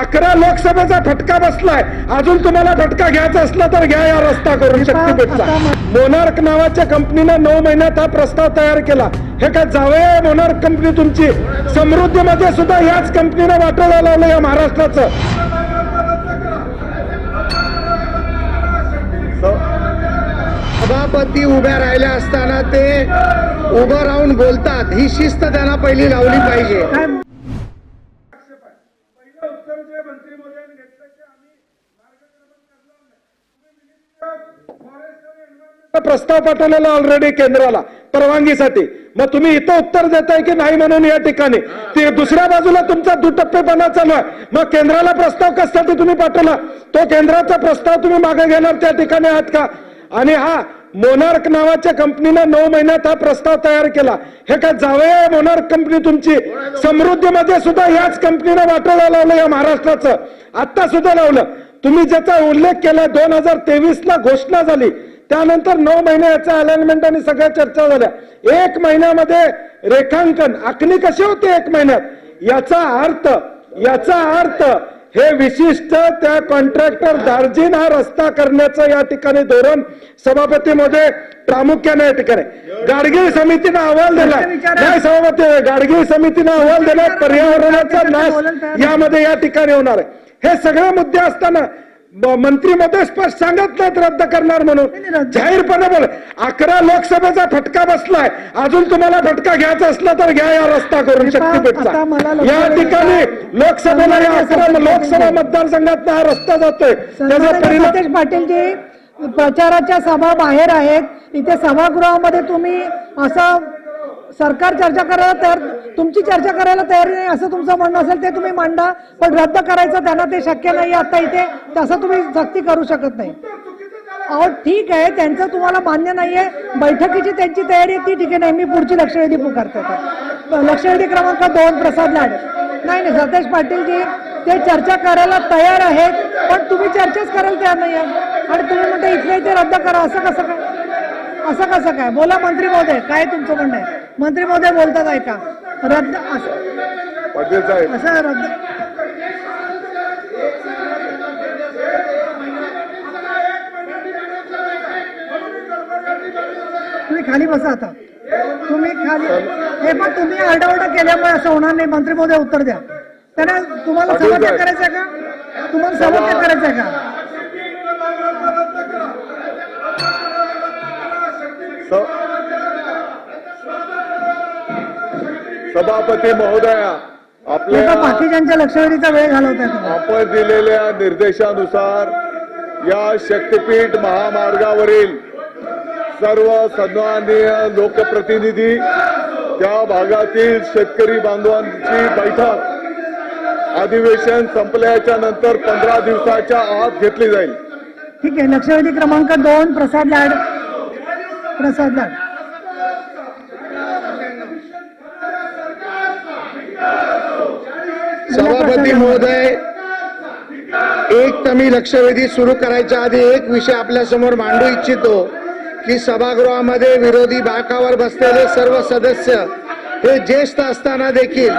अकरा लोकसभेचा फटका बसलाय. अजून तुम्हाला फटका घ्यायचा असला तर घ्या या रस्ता करून शक्तीपीठचा मोनार्क नावाच्या कंपनीनं नऊ महिन्यात हा प्रस्ताव तयार केला. हे काय जावे मोनार्क कंपनी तुमची? समृद्धीमध्ये सुद्धा याच कंपनीनं वाटोळा लावलं या महाराष्ट्राचं. सभापती उभ्या राहिल्या असताना ते उभं राहून बोलतात. ही शिस्त त्यांना पहिली लावली पाहिजे. प्रस्ताव पाठवलेला ऑलरेडी केंद्राला परवानगीसाठी. मग तुम्ही इथं उत्तर देताय की नाही म्हणून या ठिकाणी? ते दुसऱ्या बाजूला तुमचा दुटप्पेपणा चालू आहे. मग केंद्राला प्रस्ताव कशासाठी तुम्ही पाठवला? तो केंद्राचा प्रस्ताव तुम्ही मागे घेणार त्या ठिकाणी आहात का? आणि हा मोनार्क नावाच्या कंपनीनं नऊ महिन्यात हा प्रस्ताव तयार केला. हे काय जावे मोनार्क कंपनी तुमची? समृद्धीमध्ये सुद्धा याच कंपनीनं वाटोळा लावलं या महाराष्ट्राचं. आत्ता सुद्धा लावलं. तुम्ही ज्याचा उल्लेख केला दोन हजार तेवीस ला घोषणा झाली. त्यानंतर नऊ महिने याचा अलाइनमेंट आणि सगळ्या चर्चा झाल्या. एक महिन्यामध्ये रेखांकन आखणी कशी होते एक महिन्यात? याचा अर्थ याचा अर्थ हे विशिष्ट त्या कॉन्ट्रॅक्टर दार्जिन हा रस्ता करण्याचं या ठिकाणी धोरण सभापती मध्ये प्रामुख्याने या ठिकाणी. गाडगिळ समितीनं अहवाल दिलाय नाही सभापती गाडगिळ समितीनं अहवाल दिलाय पर्यावरणाचा नाश यामध्ये या ठिकाणी होणार आहे. हे सगळे मुद्दे असताना म- मंत्री मध्ये स्पष्ट सांगत नाहीत रद्द करणार म्हणून. जाहीरपणे बोल. अकरा लोकसभेचा फटका बसलाय. अजून तुम्हाला फटका घ्यायचा असला तर घ्या या रस्ता करून शक्तीपीठचा. या ठिकाणी लोकसभेला या अकरा लोकसभा मतदारसंघात हा रस्ता जातोय. त्याचा परिणाम पाटीलजी प्रचाराच्या सभा बाहेर आहेत. इथे सभागृहामध्ये तुम्ही असं सरकार चर्चा करायला तयार तुमची चर्चा करायला तयारी नाही असं तुमचं म्हणणं असेल ते तुम्ही मांडा. पण रद्द करायचं त्यांना ते शक्य नाही आता इथे. तसं तुम्ही सक्ती करू शकत नाही. अहो ठीक आहे त्यांचं तुम्हाला मान्य नाही आहे बैठकीची त्यांची तयारी आहे ती ठीक आहे. नाही मी पुढची लक्षवेधी पुकारते लक्षवेधी क्रमांक दोन प्रसाद लाड. नाही नाही सतेज पाटीलजी ते चर्चा करायला तयार आहेत पण तुम्ही चर्चाच करायला तयार नाही आहे आणि तुम्ही म्हणता इथल्या इथे रद्द करा. असं कसं काय? असं कसं काय? बोला मंत्री महोदय काय तुमचं म्हणणं आहे? मंत्री महोदय बोलतात ऐका रद्द असं पाटील साहेब. असं रद्द तुम्ही खाली बसा आता. तुम्ही खाली हे पण तुम्ही आरडाओरडा केल्यामुळे असं होणार नाही. मंत्री महोदय उत्तर द्या. त्यांना तुम्हाला साहेब. करायचं आहे का? तुम्हाला सभात्याग करायचं आहे का सभापती महोदया आपल्या बाकीच्यांच्या लक्षवेधीचा वेळ घालवताय तुम्ही. आपण दिलेल्या निर्देशानुसार या शक्तीपीठ महामार्गावरील सर्व सन्माननीय लोकप्रतिनिधी त्या भागातील शेतकरी बांधवांची बैठक अधिवेशन संपल्याच्या नंतर पंधरा दिवसाच्या आत घेतली जाईल. ठीक आहे लक्षवेधी क्रमांक दोन प्रसाद लाड. प्रसाद लाड. सभापती महोदय एक तर मी लक्षवेधी सुरू करायच्या आधी एक विषय आपल्यासमोर मांडू इच्छितो की सभागृहामध्ये विरोधी बाकावर बसलेले सर्व सदस्य हे ज्येष्ठ असताना देखील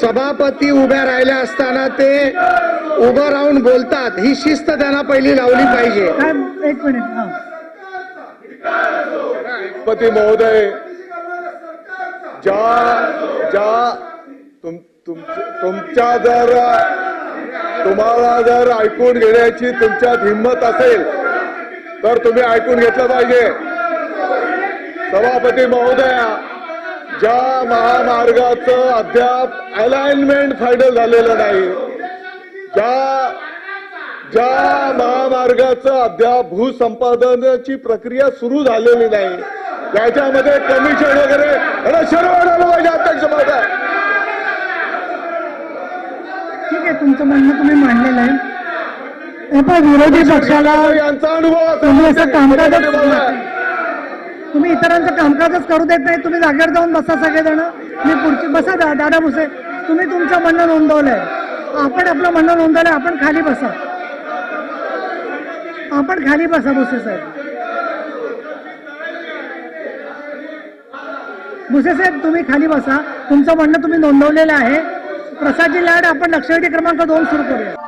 सभापती उभ्या राहिल्या असताना ते उभं राहून बोलतात. ही शिस्त त्यांना पहिली लावली पाहिजे. एक मिनिट हा. महोदय ज्या ज्या तुम तुमच्या तुमच्या जर तुम्हाला जर ऐकून घेण्याची तुमच्यात हिंमत असेल तर तुम्ही ऐकून घेतलं पाहिजे. सभापती महोदया ज्या महामार्गाचं अद्याप अलाइनमेंट फायनल झालेलं नाही ज्या ज्या महामार्गाचं अद्याप भूसंपादनाची प्रक्रिया सुरू झालेली नाही त्याच्यामध्ये कमिशन वगैरे याला आलं पाहिजे अध्यक्ष महोदय. ठीक आहे तुमचं म्हणणं तुम्ही मांडलेलं आहे. पण विरोधी पक्षाला यांचा अनुभव असा तुम्ही असं कामकाजच. तुम्ही इतरांचं कामकाजच करू देत नाही. तुम्ही जागेवर जाऊन बसा सगळेजण. मी पुढची बसा दा- दादा भुसे. तुम्ही तुमचं म्हणणं नोंदवलंय. आपण आपलं म्हणणं नोंदवलंय. आपण खाली बसा. आपण खाली बसा भुसे साहेब. भुसे साहेब तुम्ही खाली बसा. तुमचं म्हणणं तुम्ही नोंदवलेलं आहे. प्रसादी लाड आपण लक्षवेधी क्रमांक दोन सुरू करूया.